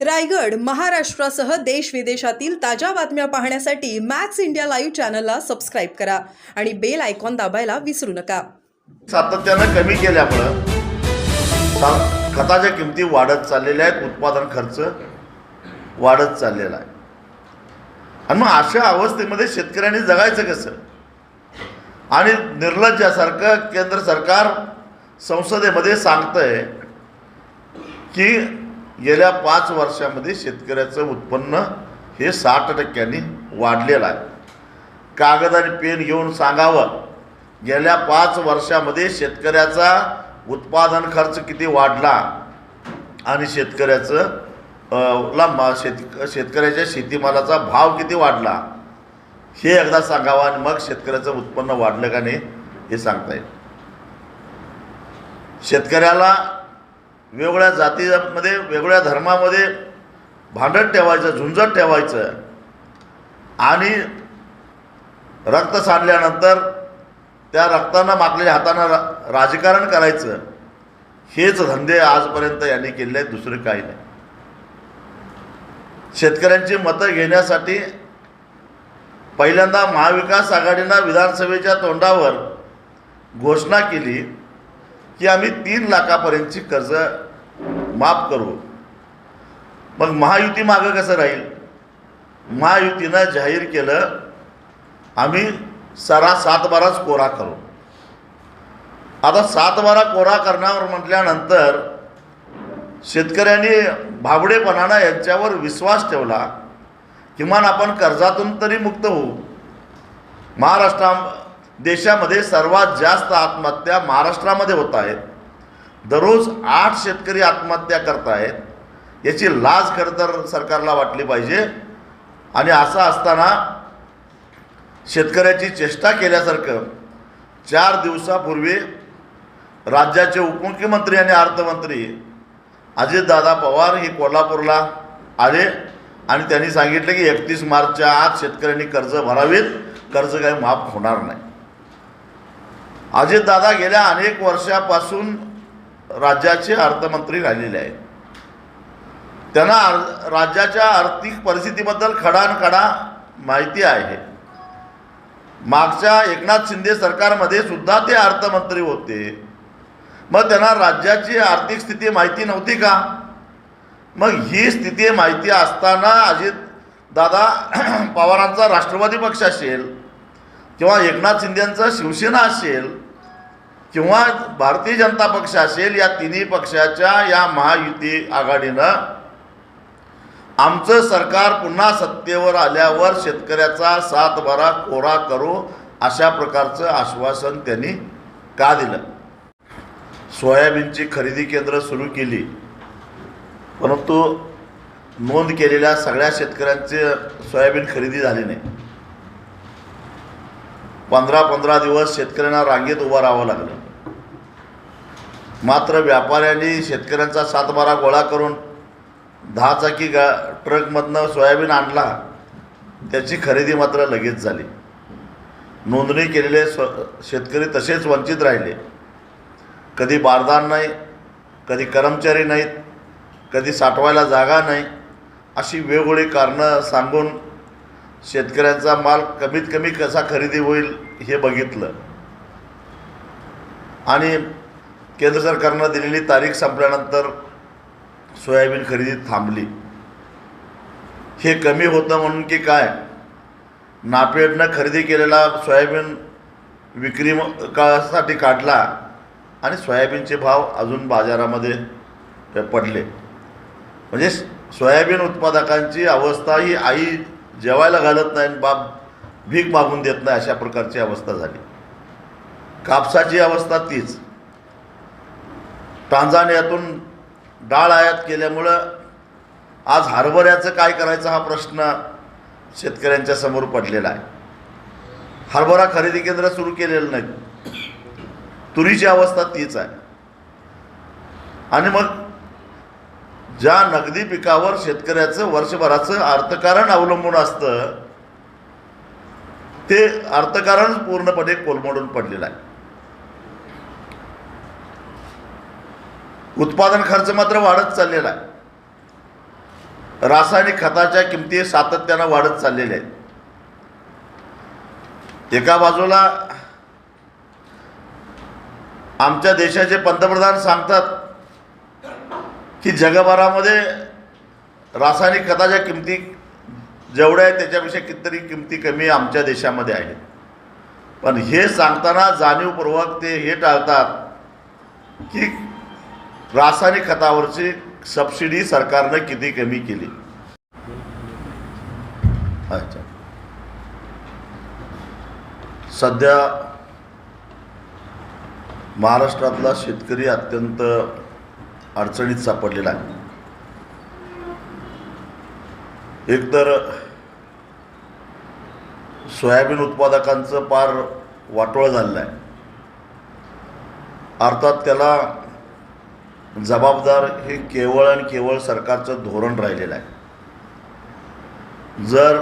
रायगड महाराष्ट्रासह देश विदेशातील ताज्या बातम्या पाहण्यासाठी मॅक्स इंडिया लाईव्ह चॅनलला सबस्क्राईब करा आणि बेल आयकॉन दाबायला विसरू नका. सातत्यानं कमी केल्यामुळं खताच्या किमती वाढत चाललेल्या आहेत उत्पादन खर्च वाढत चाललेला आहे. आणि मग अशा अवस्थेमध्ये शेतकऱ्यांनी जगायचं कसं? आणि निर्लज्जासारखं केंद्र सरकार संसदेमध्ये सांगतंय की गेल्या पाच वर्षामध्ये शेतकऱ्याचं उत्पन्न हे साठ टक्क्यांनी वाढलेलं आहे. कागद आणि पेन घेऊन सांगावं गेल्या पाच वर्षामध्ये शेतकऱ्याचा उत्पादन खर्च किती वाढला आणि शेतकऱ्याचं लांबा ला मा शेत शेतकऱ्याच्या शेतीमालाचा भाव किती वाढला हे एकदा सांगावं आणि मग शेतकऱ्याचं उत्पन्न वाढलं का नाही हे सांगता येईल. शेतकऱ्याला वेगवेगळ्या जातीमध्ये वेगवेगळ्या धर्मामध्ये भांडण ठेवायचं झुंजट ठेवायचं. आणि रक्त सांडल्यानंतर त्या रक्तानं मागलेल्या हातानं रा राजकारण करायचं. हेच धंदे आजपर्यंत यांनी केले आहेत दुसरे काही नाही. शेतकऱ्यांची मतं घेण्यासाठी पहिल्यांदा महाविकास आघाडीनं विधानसभेच्या तोंडावर घोषणा केली. की आम्ही तीन लाखापर्यंतची कर्ज माफ करू. मग महायुती मागं कसं राहील? महायुतीनं जाहीर केलं आम्ही सरा सातबाराच कोरा करू. आता सातबारा कोरा करण्यावर म्हटल्यानंतर शेतकऱ्यांनी भाबडेपणानं यांच्यावर विश्वास ठेवला किमान आपण कर्जातून तरी मुक्त होऊ. महाराष्ट्रा देशामध्ये सर्वात जास्त आत्महत्या महाराष्ट्रामध्ये होत आहेत. दररोज आठ शेतकरी आत्महत्या करत आहेत. याची लाज खरं तर सरकारला वाटली पाहिजे. आणि असं असताना शेतकऱ्याची चेष्टा केल्यासारखं चार दिवसापूर्वी राज्याचे उपमुख्यमंत्री आणि अर्थमंत्री अजितदादा पवार हे कोल्हापूरला आले आणि त्यांनी सांगितलं की एकतीस मार्चच्या आत शेतकऱ्यांनी कर्ज भरावीत. कर्ज काही माफ होणार नाही. अजितदादा गेल्या अनेक वर्षापासून राज्याचे अर्थमंत्री राहिलेले आहेत. त्यांना आर- राज्याच्या आर्थिक परिस्थितीबद्दल खडानखडा माहिती आहे. मागच्या एकनाथ शिंदे सरकारमध्ये सुद्धा ते अर्थमंत्री होते. मग त्यांना राज्याची आर्थिक स्थिती माहिती नव्हती का? मग ही स्थिती माहिती असताना अजित दादा पवारांचा राष्ट्रवादी पक्ष असेल किंवा एकनाथ शिंदेंचा शिवसेना असेल किंवा भारतीय जनता पक्ष असेल या तिन्ही पक्षाच्या या महायुती आघाडीनं आमचं सरकार पुन्हा सत्तेवर आल्यावर शेतकऱ्याचा सात बारा कोरा करू अशा प्रकारचं आश्वासन त्यांनी का दिलं? सोयाबीनची खरेदी केंद्र सुरू केली. परंतु नोंद केलेल्या सगळ्या शेतकऱ्यांचे सोयाबीन खरेदी झाली नाही. पंधरा पंधरा दिवस शेतकऱ्यांना रांगेत उभं राहावं लागलं. मात्र व्यापाऱ्यांनी शेतकऱ्यांचा सातबारा गोळा करून दहा चाकी गा ट्रकमधनं सोयाबीन आणला. त्याची खरेदी मात्र लगेच झाली. नोंदणी केलेले स्व शेतकरी तसेच वंचित राहिले. कधी बारदान नाही कधी कर्मचारी नाहीत कधी साठवायला जागा नाही अशी वेगवेगळी कारणं सांगून शेतकऱ्यांचा माल कमीत कमी कसा खरेदी होईल हे बघितलं. आणि केंद्र सरकारनं दिलेली तारीख संपल्यानंतर सोयाबीन खरेदी थांबली. हे कमी होतं म्हणून की काय? नापेडनं खरेदी केलेला सोयाबीन विक्री कासाठी काढला आणि सोयाबीनचे भाव अजून बाजारामध्ये पडले. म्हणजे सोयाबीन उत्पादकांची अवस्था ही आई जेवायला घालत नाही आणि बाप भीक मागून देत नाही अशा प्रकारची अवस्था झाली. कापसाची अवस्था तीच. टांझानियातून डाळ आयात केल्यामुळं आज हरभऱ्याचं काय करायचं हा प्रश्न शेतकऱ्यांच्या समोर पडलेला आहे. हरभरा खरेदी केंद्र सुरू केलेलं नाही. तुरीची अवस्था तीच आहे. आणि मग ज्या नगदी पिकावर शेतकऱ्याचं वर्षभराचं अर्थकारण अवलंबून असतं ते अर्थकारण पूर्णपणे कोलमडून पडलेलं आहे. उत्पादन खर्च मात्र वाढत चाललेला आहे. रासायनिक खताच्या किमती सातत्यानं वाढत चाललेल्या आहेत. एका बाजूला आमच्या देशाचे पंतप्रधान सांगतात की जगभरामध्ये रासायनिक खताच्या किमती जेवढ्या आहेत त्याच्यापेक्षा कितीतरी किमती कमी आमच्या देशामध्ये आहेत. पण हे सांगताना जाणीवपूर्वक ते हे टाळतात की रासायनिक खतावरची सबसिडी सरकारनं किती कमी केली? अच्छा. सध्या महाराष्ट्रातला शेतकरी अत्यंत अडचणीत सापडलेला आहे. एकतर सोयाबीन उत्पादकांचं पार वाटोळं झालेलं आहे. अर्थात त्याला जबाबदार हे केवळ आणि केवळ सरकारचं धोरण राहिलेलं आहे. जर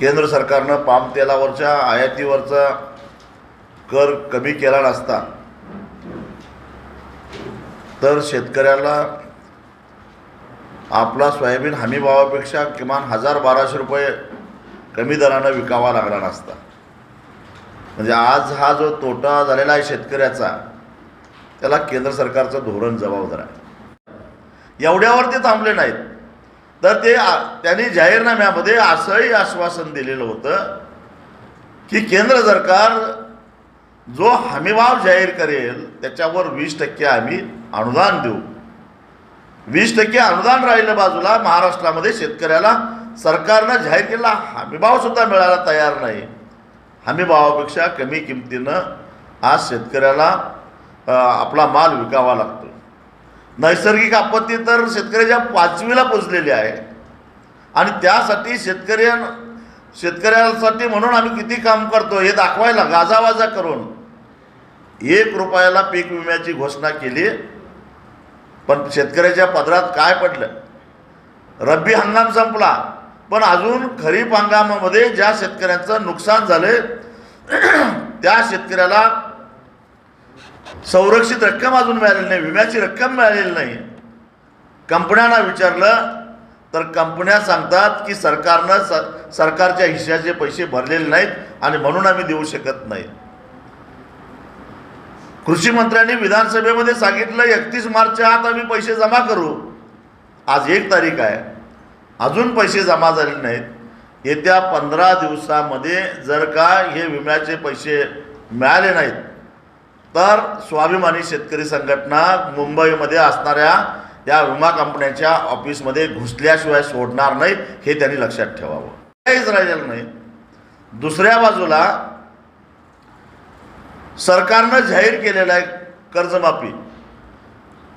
केंद्र सरकारनं पाम तेलावरच्या आयातीवरचा कर कमी केला नसता तर शेतकऱ्याला आपला सोयाबीन हमी भावापेक्षा किमान हजार बाराशे रुपये कमी दरानं विकावा लागला नसता. म्हणजे आज हा जो तोटा झालेला आहे शेतकऱ्याचा त्याला केंद्र सरकारचं धोरण जबाबदार आहे. एवढ्यावर ते थांबले नाहीत. तर ते त्यांनी जाहीरनाम्यामध्ये असंही आश्वासन दिलेलं होतं की केंद्र सरकार जो हमीभाव जाहीर करेल त्याच्यावर वीस टक्के आम्ही अनुदान देऊ. वीस टक्के अनुदान राहिलं बाजूला महाराष्ट्रामध्ये शेतकऱ्याला सरकारनं जाहीर केलेला हमीभावसुद्धा मिळायला तयार नाही. हमीभावापेक्षा कमी किमतीनं आज शेतकऱ्याला आपला माल विकावा लागतो. नैसर्गिक आपत्ती तर शेतकऱ्याच्या पाचवीला पोचलेली आहे. आणि त्यासाठी शेतकऱ्यां शेतकऱ्यासाठी म्हणून आम्ही किती काम करतो हे दाखवायला गाजावाजा करून एक रुपयाला पीक विम्याची घोषणा केली. पण शेतकऱ्याच्या पदरात काय पडलं? रब्बी हंगाम संपला. पण अजून खरीप हंगामामध्ये ज्या शेतकऱ्यांचं नुकसान झालं त्या शेतकऱ्याला संरक्षित रक्कम अजून मिळालेली नाही. विम्याची रक्कम मिळालेली नाही. कंपन्यांना विचारलं तर कंपन्या सांगतात की सरकारनं स सरकारच्या हिश्श्याचे पैसे भरलेले नाहीत आणि म्हणून आम्ही देऊ शकत नाही. कृषी मंत्र्यांनी विधानसभेमध्ये सांगितलं एकतीस मार्चच्या आत आम्ही पैसे जमा करू. आज एक तारीख आहे. अजून पैसे जमा झाले नाहीत. येत्या पंधरा दिवसामध्ये जर का हे विम्याचे पैसे मिळाले नाहीत तर स्वाभिमानी शेतकरी संघटना मुंबईमध्ये असणाऱ्या या विमा कंपन्यांच्या ऑफिसमध्ये घुसल्याशिवाय सोडणार नाही हे त्यांनी लक्षात ठेवावं. काहीच राहिलेलं नाही. दुसऱ्या बाजूला सरकारनं जाहीर केलेलं आहे कर्जमाफी.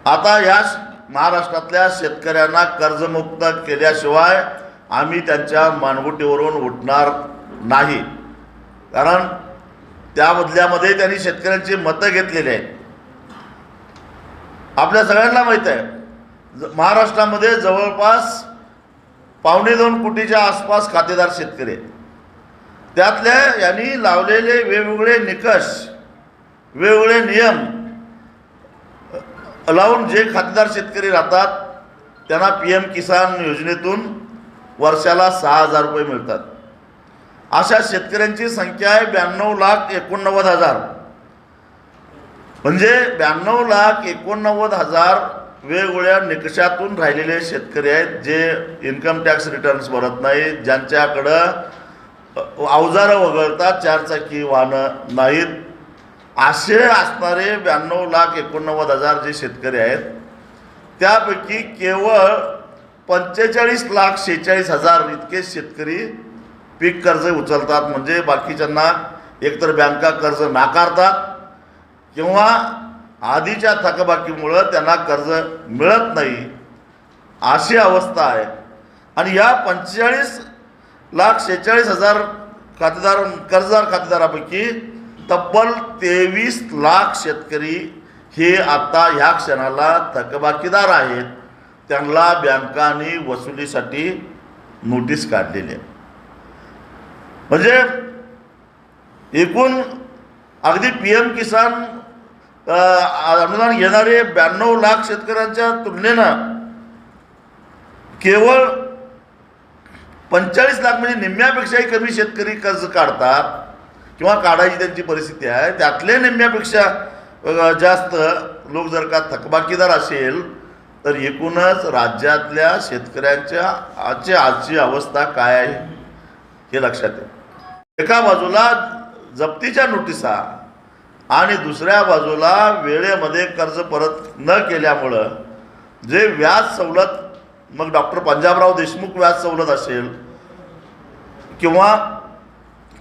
आता या महाराष्ट्रातल्या शेतकऱ्यांना कर्जमुक्त केल्याशिवाय आम्ही त्यांच्या मानगुटीवरून उठणार नाही. कारण त्या बदल्यामध्ये त्यांनी शेतकऱ्यांची मतं घेतलेली आहेत. आपल्या सगळ्यांना माहीत आहे. ज- महाराष्ट्रामध्ये जवळपास पावणे दोन कोटीच्या आसपास खातेदार शेतकरी आहेत. त्यातल्या यांनी लावलेले वेगवेगळे निकष वेगवेगळे नियम लावून जे खातेदार शेतकरी राहतात त्यांना पी एम किसान योजनेतून वर्षाला सहा हजार रुपये मिळतात. अशा शेतकऱ्यांची संख्या आहे ब्याण्णव लाख एकोणनव्वद हजार. म्हणजे ब्याण्णव लाख एकोणनव्वद हजार वेगवेगळ्या निकषातून राहिलेले शेतकरी आहेत जे इन्कम टॅक्स रिटर्न्स भरत नाहीत ज्यांच्याकडं अवजारं वगळता चारचाकी वाहनं नाहीत. असे असणारे ब्याण्णव लाख एकोणनव्वद हजार जे शेतकरी आहेत त्यापैकी केवळ पंचेचाळीस लाख शेहेचाळीस हजार इतके शेतकरी पीक कर्ज उचलतात म्हणजे बाकीच्यांना एकतर बँका कर्ज नाकारतात किंवा आधीच्या थकबाकीमुळं त्यांना कर्ज मिळत नाही अशी अवस्था आहे. आणि या पंचेचाळीस लाख शेहेचाळीस हजार खातेदार कर्जदार खातेदारापैकी तब्बल तेवीस लाख शेतकरी हे आता ह्या क्षणाला थकबाकीदार आहेत. त्यांना बँकांनी वसुलीसाठी नोटीस काढलेली आहे. म्हणजे एकूण अगदी पी एम किसान अनुदान घेणारे ब्याण्णव लाख शेतकऱ्यांच्या तुलनेनं केवळ पंचेचाळीस लाख म्हणजे निम्म्यापेक्षाही कमी शेतकरी कर्ज काढतात किंवा काढायची त्यांची परिस्थिती आहे. त्यातले निम्म्यापेक्षा जास्त लोक जर का थकबाकीदार असेल तर एकूणच राज्यातल्या शेतकऱ्यांच्या आजची आजची अवस्था काय आहे हे लक्षात येईल एका बाजूला जप्तीच्या नोटिसा आणि दुसऱ्या बाजूला वेळेमध्ये कर्ज परत न केल्यामुळं जे व्याज सवलत मग डॉक्टर पंजाबराव देशमुख व्याज सवलत असेल किंवा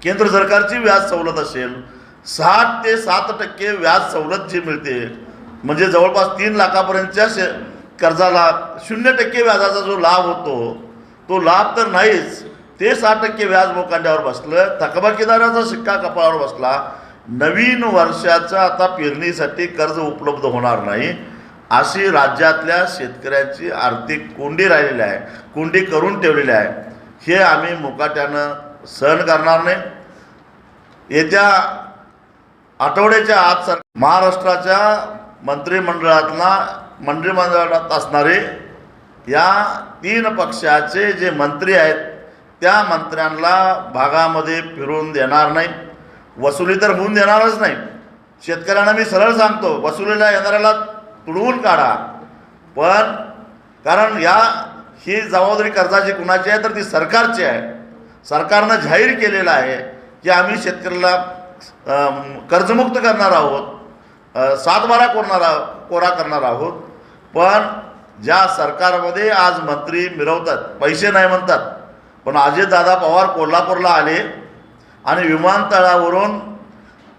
केंद्र सरकारची व्याज सवलत असेल साठ ते सात टक्के व्याज सवलत जी मिळते म्हणजे जवळपास तीन लाखापर्यंतच्या शे कर्जाला शून्य टक्के व्याजाचा जो लाभ होतो तो लाभ तर नाहीच. ते साठ टक्के व्याज मोकांड्यावर बसलं थकबाकीदाराचा शिक्का कपाळावर बसला नवीन वर्षाचा आता पेरणीसाठी कर्ज उपलब्ध होणार नाही. अशी राज्यातल्या शेतकऱ्यांची आर्थिक कोंडी राहिलेली आहे कोंडी करून ठेवलेली आहे. हे आम्ही मुकाट्यानं सहन करणार नाही. येत्या आठवड्याच्या आत सर महाराष्ट्राच्या मंत्रिमंडळातला मंत्रिमंडळात असणारे या तीन पक्षाचे जे मंत्री आहेत त्या मंत्र्यांना भागामध्ये फिरून देणार नाही. वसुली तर होऊन देणारच नाही. शेतकऱ्यांना मी सरळ सांगतो वसुलीला येणाऱ्याला तुडवून काढा. पण कारण या ही जबाबदारी कर्जाची कुणाची आहे तर ती सरकारची आहे. सरकारनं जाहीर केलेलं आहे की आम्ही शेतकऱ्याला कर्जमुक्त करणार आहोत. सातबारा कोरणार कोरा करणार आहोत. पण ज्या सरकारमध्ये आज मंत्री मिरवतात पैसे नाही म्हणतात पण अजितदादा पवार कोल्हापूरला आले आणि विमानतळावरून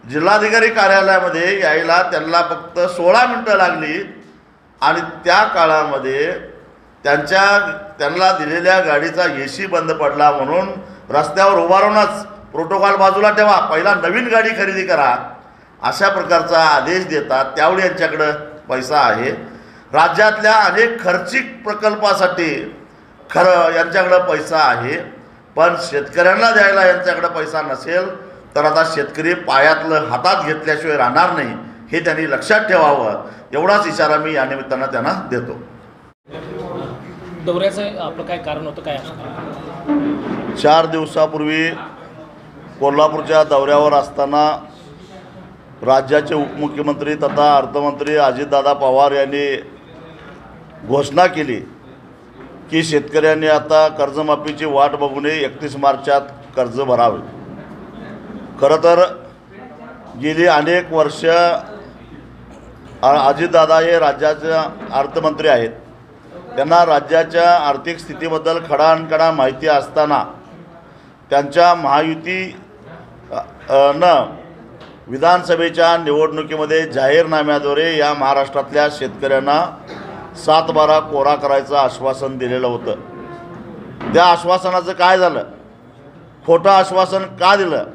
जिल्हाधिकारी कार्यालयामध्ये यायला त्यांना फक्त सोळा मिनटं लागली आणि त्या काळामध्ये त्यांच्या त्यांना दिलेल्या गाडीचा ए सी बंद पडला म्हणून रस्त्यावर उभारूनच प्रोटोकॉल बाजूला ठेवा पहिला नवीन गाडी खरेदी करा अशा प्रकारचा आदेश देतात. त्यावेळी यांच्याकडं पैसा आहे. राज्यातल्या अनेक खर्चिक प्रकल्पासाठी खरं यांच्याकडं पैसा आहे पण शेतकऱ्यांना द्यायला यांच्याकडं पैसा नसेल तर आता शेतकरी पायातलं हातात घेतल्याशिवाय राहणार नाही हे त्यांनी लक्षात ठेवावं. एवढाच इशारा मी या निमित्तानं त्यांना देतो. दौऱ्याचं आपलं काय कारण होतं काय चार दिवसापूर्वी कोल्हापूरच्या दौऱ्यावर असताना राज्याचे उपमुख्यमंत्री तथा अर्थमंत्री अजितदादा पवार यांनी घोषणा केली. की शेतकऱ्यांनी आता कर्जमाफीची वाट बघू नये एकतीस मार्चात कर्ज भरावे. खरं तर गेली अनेक वर्ष अजितदादा हे राज्याच्या अर्थमंत्री आहेत. त्यांना राज्याच्या आर्थिक स्थितीबद्दल खडानकडा माहिती असताना त्यांच्या महायुती न विधानसभेच्या निवडणुकीमध्ये जाहीरनाम्याद्वारे या महाराष्ट्रातल्या शेतकऱ्यांना सात बारा कोरा करायचं आश्वासन दिलेलं होतं. त्या आश्वासनाचं काय झालं? खोटं आश्वासन का दिलं?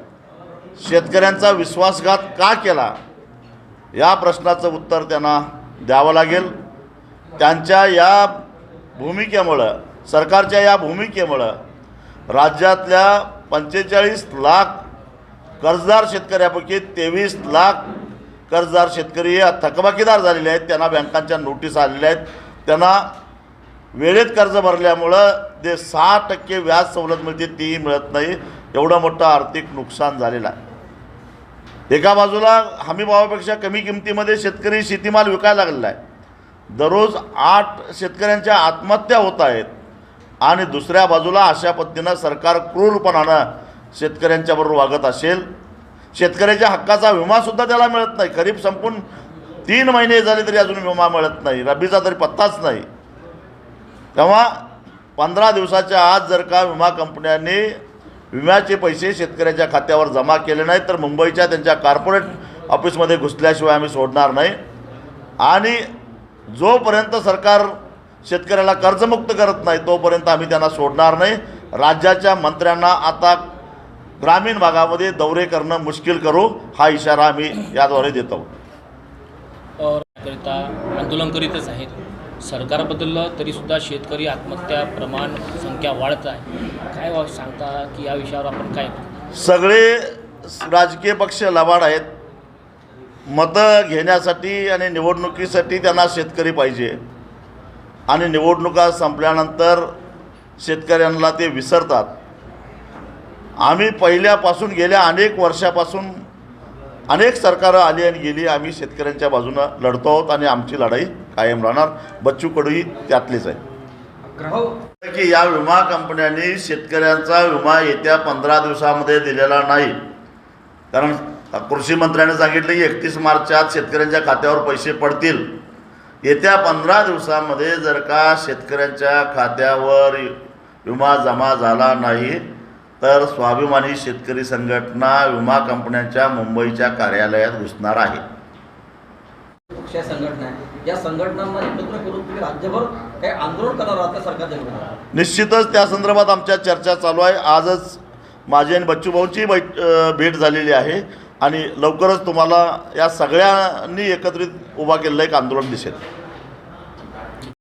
शेतकऱ्यांचा विश्वासघात का केला? या प्रश्नाचं उत्तर त्यांना द्यावं लागेल. त्यांच्या या भूमिकेमुळं सरकारच्या या भूमिकेमुळं राज्यातल्या पंचेचाळीस लाख कर्जदार शेतकऱ्यापैकी तेवीस लाख कर्जदार शेतकरी थकबाकीदार झालेले आहेत. त्यांना बँकांच्या नोटीस आलेल्या आहेत. त्यांना वेळेत कर्ज भरल्यामुळं जे सहा टक्के व्याज सवलत मिळते तीही मिळत नाही. एवढं मोठं आर्थिक नुकसान झालेलं आहे. एका बाजूला हमीभावापेक्षा कमी किमतीमध्ये शेतकरी शेतीमाल विकायला लागलेला आहे. दररोज आठ शेतकऱ्यांच्या आत्महत्या होत आहेत. आणि दुसऱ्या बाजूला अशा पद्धतीनं सरकार क्रूरपणानं शेतकऱ्यांच्याबरोबर वागत असेल. शेतकऱ्याच्या हक्काचा विमासुद्धा त्याला मिळत नाही. खरीप संपून तीन महिने झाले तरी अजून विमा मिळत नाही. रब्बीचा तरी पत्ताच नाही. तेव्हा पंधरा दिवसाच्या आत जर का विमा कंपन्यांनी विम्याचे पैसे शेतकऱ्याच्या खात्यावर जमा केले नाहीत तर मुंबईच्या त्यांच्या कॉर्पोरेट ऑफिसमध्ये घुसल्याशिवाय आम्ही सोडणार नाही. आणि जोपर्यंत सरकार शेतकऱ्याला कर्जमुक्त करत नाही तोपर्यंत आम्ही त्यांना सोडणार नाही. राज्याच्या मंत्र्यांना आता ग्रामीण भागामध्ये दौरे करणं मुश्किल करू हा इशारा आम्ही याद्वारे देतो और करिता आंदोलन करीतच आहेत. सरकार बदललं तरीसुद्धा शेतकरी आत्महत्या प्रमाण संख्या वाढत आहे. काय सांगता की या विषयावर आपण काय सगळे राजकीय पक्ष लबाड आहेत. मतं घेण्यासाठी आणि निवडणुकीसाठी त्यांना शेतकरी पाहिजे. आणि निवडणुका संपल्यानंतर शेतकऱ्यांना ते विसरतात. आम्ही पहिल्यापासून गेल्या अनेक वर्षापासून अनेक सरकारं आली आणि गेली. आम्ही शेतकऱ्यांच्या बाजूनं लढतो आहोत आणि आमची लढाई कायम राहणार. बच्चू कडूही त्यातलेच आहे. की या विमा कंपन्यांनी शेतकऱ्यांचा विमा येत्या पंधरा दिवसामध्ये दिलेला नाही. कारण कृषी मंत्र्याने सांगितलं की एकतीस मार्चात शेतकऱ्यांच्या खात्यावर पैसे पडतील. येत्या पंधरा दिवसामध्ये जर का शेतकऱ्यांच्या खात्यावर विमा जमा झाला नाही तर स्वाभिमानी शेतकरी संघटना विमा कंपन्यांच्या मुंबईच्या कार्यालयात घुसणार आहे. पक्ष या संघटना आहे. या संघटनांना एकत्र करून तुम्ही राज्यभर काही आंदोलन करणार आहात त्या सरकारच्या विरोधात? निश्चितच त्या संदर्भात आमच्या चर्चा चालू आहे. आजच माझी आणि बच्चूभाऊची बैठ अ, भेट झालेली आहे आणि लवकरच तुम्हाला या सगळ्यांनी एकत्रित उभा केलेलं एक आंदोलन दिसेल.